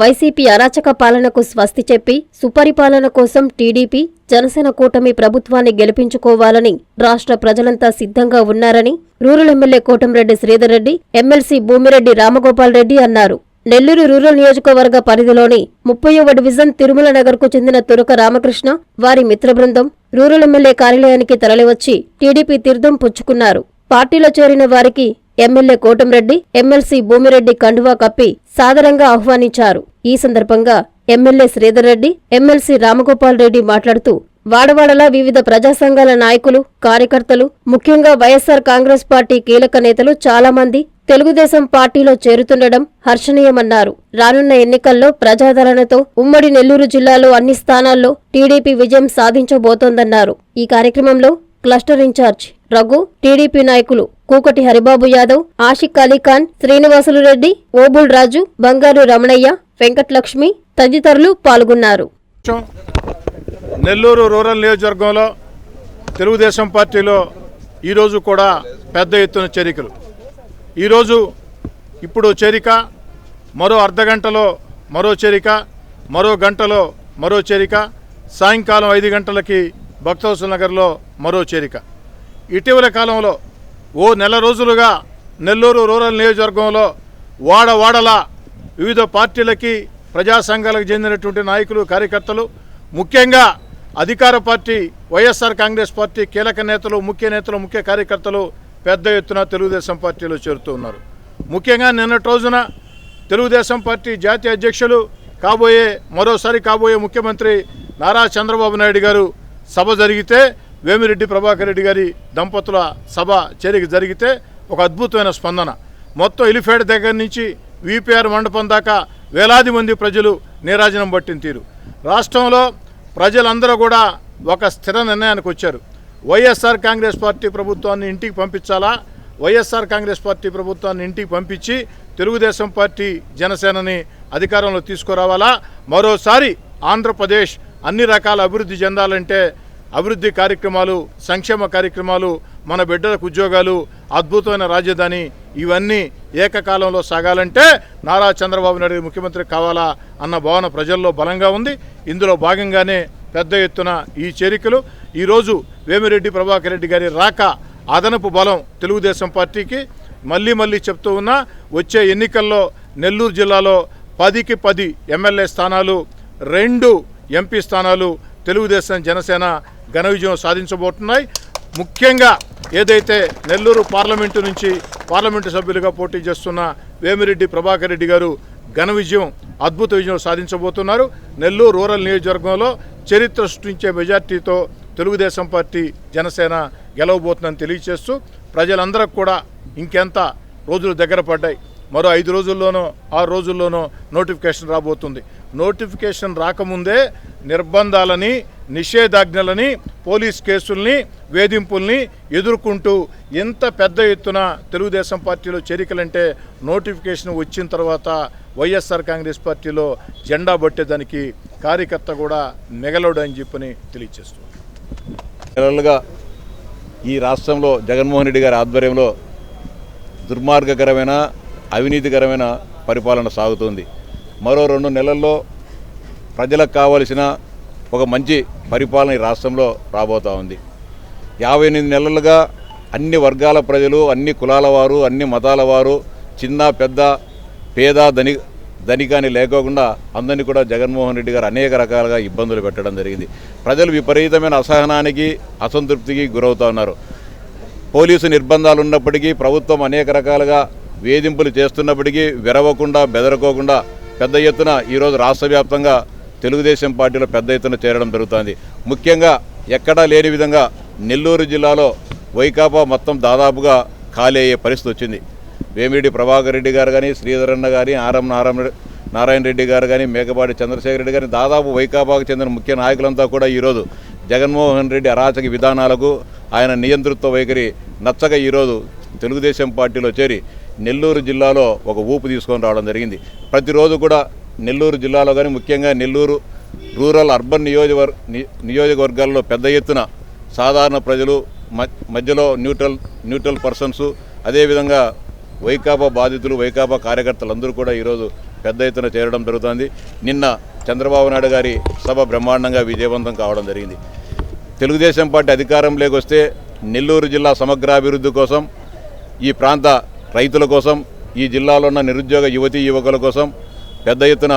YCP అరాచక పాలనకు స్వస్తి చెప్పి సుపరిపాలన కోసం టీడీపీ జనసేన కూటమి ప్రభుత్వాన్ని గెలిపించుకోవాలని రాష్ట్ర ప్రజలంతా సిద్ధంగా ఉన్నారని rural MLA Kotamreddy Sridhar Reddy MLC Bhumireddy Ramagopal Reddy అన్నారు. నెల్లూరు రూరల్ నియోజకవర్గ పరిధిలోని ముప్పైవ డివిజన్ తిరుమల నగర్కు చెందిన తురక రామకృష్ణ వారి మిత్రబృందం రూరల్ ఎమ్మెల్యే కార్యాలయానికి తరలివచ్చి టీడీపీ తీర్థం పుచ్చుకున్నారు. పార్టీలో చేరిన వారికి ఎమ్మెల్యే కోటంరెడ్డి ఎమ్మెల్సీ భూమిరెడ్డి కండువా కప్పి సాదరంగా ఆహ్వానించారు. ఈ సందర్భంగా ఎమ్మెల్యే శ్రీధర్ రెడ్డి ఎమ్మెల్సీ రామగోపాల్ రెడ్డి మాట్లాడుతూ వాడవాడలా వివిధ ప్రజా సంఘాల నాయకులు కార్యకర్తలు ముఖ్యంగా వైఎస్సార్ కాంగ్రెస్ పార్టీ కీలక నేతలు చాలామంది తెలుగుదేశం పార్టీలో చేరుతుండడం హర్షణీయమన్నారు. రానున్న ఎన్నికల్లో ప్రజాదరణతో ఉమ్మడి నెల్లూరు జిల్లాలో అన్ని స్థానాల్లో టీడీపీ విజయం సాధించబోతోందన్నారు. ఈ కార్యక్రమంలో క్లస్టర్ ఇన్ఛార్జ్ రఘు టీడీపీ నాయకులు కూకటి హరిబాబు యాదవ్ ఆషిక్ అలీఖాన్ శ్రీనివాసులు రెడ్డి ఓబుల్ రాజు బంగారు రమణయ్య వెంకటలక్ష్మి తదితరులు పాల్గొన్నారు. నెల్లూరు రూరల్ నియోజకవర్గంలో తెలుగుదేశం పార్టీలో ఈరోజు కూడా పెద్ద ఎత్తున చేరికలు. ఈరోజు ఇప్పుడు చేరిక మరో అర్ధగంటలో మరో చేరిక మరో గంటలో మరో చేరిక సాయంకాలం ఐదు గంటలకి భక్తవసల నగర్లో మరో చేరిక. ఇటీవల కాలంలో ఓ నెల రోజులుగా నెల్లూరు రూరల్ నియోజకవర్గంలో వాడ వాడలా వివిధ పార్టీలకి ప్రజా సంఘాలకు చెందినటువంటి నాయకులు కార్యకర్తలు ముఖ్యంగా అధికార పార్టీ వైఎస్ఆర్ కాంగ్రెస్ పార్టీ కీలక నేతలు ముఖ్య నేతలు ముఖ్య కార్యకర్తలు పెద్ద ఎత్తున తెలుగుదేశం పార్టీలో చేరుతూ ఉన్నారు. ముఖ్యంగా నిన్నటి రోజున తెలుగుదేశం పార్టీ జాతీయ అధ్యక్షులు కాబోయే మరోసారి కాబోయే ముఖ్యమంత్రి నారా చంద్రబాబు నాయుడు గారు సభ జరిగితే వేమిరెడ్డి ప్రభాకర్ రెడ్డి గారి దంపతుల సభ చేరిక జరిగితే ఒక అద్భుతమైన స్పందన. మొత్తం ఎలిఫేడ్ దగ్గర నుంచి విపిఆర్ మండపం దాకా వేలాది మంది ప్రజలు నీరాజనం పట్టిన తీరు. రాష్ట్రంలో ప్రజలందరూ కూడా ఒక స్థిర నిర్ణయానికి వచ్చారు. వైఎస్ఆర్ కాంగ్రెస్ పార్టీ ప్రభుత్వాన్ని ఇంటికి పంపించాలా? వైఎస్ఆర్ కాంగ్రెస్ పార్టీ ప్రభుత్వాన్ని ఇంటికి పంపించి తెలుగుదేశం పార్టీ జనసేనని అధికారంలో తీసుకురావాలా? మరోసారి ఆంధ్రప్రదేశ్ అన్ని రకాల అభివృద్ధి చెందాలంటే అభివృద్ధి కార్యక్రమాలు సంక్షేమ కార్యక్రమాలు మన బిడ్డలకు ఉద్యోగాలు అద్భుతమైన రాజధాని ఇవన్నీ ఏకకాలంలో సాగాలంటే నారా చంద్రబాబు నాయుడు ముఖ్యమంత్రి కావాలా అన్న భావన ప్రజల్లో బలంగా ఉంది. ఇందులో భాగంగానే పెద్ద ఎత్తున ఈ చేరికలు. ఈరోజు వేమిరెడ్డి ప్రభాకర్ రెడ్డి గారి రాక అదనపు బలం తెలుగుదేశం పార్టీకి మళ్ళీ మళ్ళీ చెప్తూ ఉన్నా వచ్చే ఎన్నికల్లో నెల్లూరు జిల్లాలో పదికి పది ఎమ్మెల్యే స్థానాలు రెండు ఎంపీ స్థానాలు తెలుగుదేశం జనసేన ఘన విజయం సాధించబోతున్నాయి. ముఖ్యంగా ఏదైతే నెల్లూరు పార్లమెంటు నుంచి పార్లమెంటు సభ్యులుగా పోటీ చేస్తున్న వేమిరెడ్డి ప్రభాకర్ రెడ్డి గారు ఘన విజయం అద్భుత విజయం సాధించబోతున్నారు. నెల్లూరు రూరల్ నియోజకవర్గంలో చరిత్ర సృష్టించే మెజార్టీతో తెలుగుదేశం పార్టీ జనసేన గెలవబోతుందని తెలియజేస్తూ ప్రజలందరికి కూడా ఇంకెంత రోజులు దగ్గర పడ్డాయి. మరో ఐదు రోజుల్లోనో ఆరు రోజుల్లోనో నోటిఫికేషన్ రాబోతుంది. నోటిఫికేషన్ రాకముందే నిర్బంధాలని నిషేధాజ్ఞలని పోలీస్ కేసుల్ని వేధింపుల్ని ఎదుర్కొంటూ ఎంత పెద్ద ఎత్తున తెలుగుదేశం పార్టీలో చేరికలంటే నోటిఫికేషన్ వచ్చిన తర్వాత వైఎస్ఆర్ కాంగ్రెస్ పార్టీలో జెండా పట్టేదానికి కార్యకర్త కూడా మిగలడు అని చెప్పని తెలియజేస్తుంది నెలలుగా ఈ రాష్ట్రంలో జగన్మోహన్ రెడ్డి గారి ఆధ్వర్యంలో దుర్మార్గకరమైన అవినీతికరమైన పరిపాలన సాగుతుంది. మరో రెండు నెలల్లో ప్రజలకు కావలసిన ఒక మంచి పరిపాలన ఈ రాష్ట్రంలో రాబోతూ ఉంది. యాభై ఎనిమిది నెలలుగా అన్ని వర్గాల ప్రజలు అన్ని కులాల వారు అన్ని మతాల వారు చిన్న పెద్ద పేద ధని ధనికాని లేకోకుండా అందరినీ కూడా జగన్మోహన్ రెడ్డి గారు అనేక రకాలుగా ఇబ్బందులు పెట్టడం జరిగింది. ప్రజలు విపరీతమైన అసహనానికి అసంతృప్తికి గురవుతూ ఉన్నారు. పోలీసు నిర్బంధాలు ఉన్నప్పటికీ ప్రభుత్వం అనేక రకాలుగా వేధింపులు చేస్తున్నప్పటికీ విరవకుండా బెదరకోకుండా పెద్ద ఎత్తున ఈరోజు రాష్ట్ర వ్యాప్తంగా తెలుగుదేశం పార్టీలో పెద్ద ఎత్తున చేరడం జరుగుతుంది. ముఖ్యంగా ఎక్కడా లేని విధంగా నెల్లూరు జిల్లాలో వైకాపా మొత్తం దాదాపుగా ఖాళీ అయ్యే పరిస్థితి వచ్చింది. వేమిరెడ్డి ప్రభాకర్ రెడ్డి గారు కానీ శ్రీధరన్న కానీ ఆరం నారాయణ నారాయణ రెడ్డి గారు కానీ మేకపాటి చంద్రశేఖర రెడ్డి గారి దాదాపు వైకాపాకు చెందిన ముఖ్య నాయకులంతా కూడా ఈరోజు జగన్మోహన్ రెడ్డి అరాచక విధానాలకు ఆయన నియంతృత్వ వైఖరి నచ్చక ఈరోజు తెలుగుదేశం పార్టీలో చేరి నెల్లూరు జిల్లాలో ఒక ఊపు తీసుకొని రావడం జరిగింది. ప్రతిరోజు కూడా నెల్లూరు జిల్లాలో కానీ ముఖ్యంగా నెల్లూరు రూరల్ అర్బన్ నియోజకవర్ నియోజకవర్గాల్లో పెద్ద ఎత్తున సాధారణ ప్రజలు మ- మధ్యలో న్యూట్రల్ న్యూట్రల్ పర్సన్స్ అదేవిధంగా వైకాపా బాధితులు వైకాపా కార్యకర్తలు అందరూ కూడా ఈరోజు పెద్ద ఎత్తున చేరడం జరుగుతుంది. నిన్న చంద్రబాబు నాయుడు గారి సభ బ్రహ్మాండంగా విజయవంతం కావడం జరిగింది. తెలుగుదేశం పార్టీ అధికారం వస్తే నెల్లూరు జిల్లా సమగ్రాభివృద్ధి కోసం ఈ ప్రాంత రైతుల కోసం ఈ జిల్లాలో ఉన్న నిరుద్యోగ యువతీ యువకుల కోసం పెద్ద ఎత్తున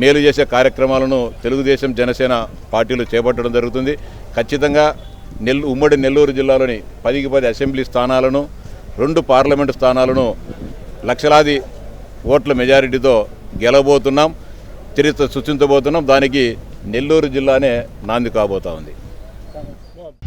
మేలు చేసే కార్యక్రమాలను తెలుగుదేశం జనసేన పార్టీలు చేపట్టడం జరుగుతుంది. ఖచ్చితంగా నెల్ ఉమ్మడి నెల్లూరు జిల్లాలోని పదికి పది అసెంబ్లీ స్థానాలను రెండు పార్లమెంటు స్థానాలను లక్షలాది ఓట్ల మెజారిటీతో గెలవబోతున్నాం చరిత్ర సృష్టించబోతున్నాం. దానికి నెల్లూరు జిల్లానే నాంది కాబోతా ఉంది.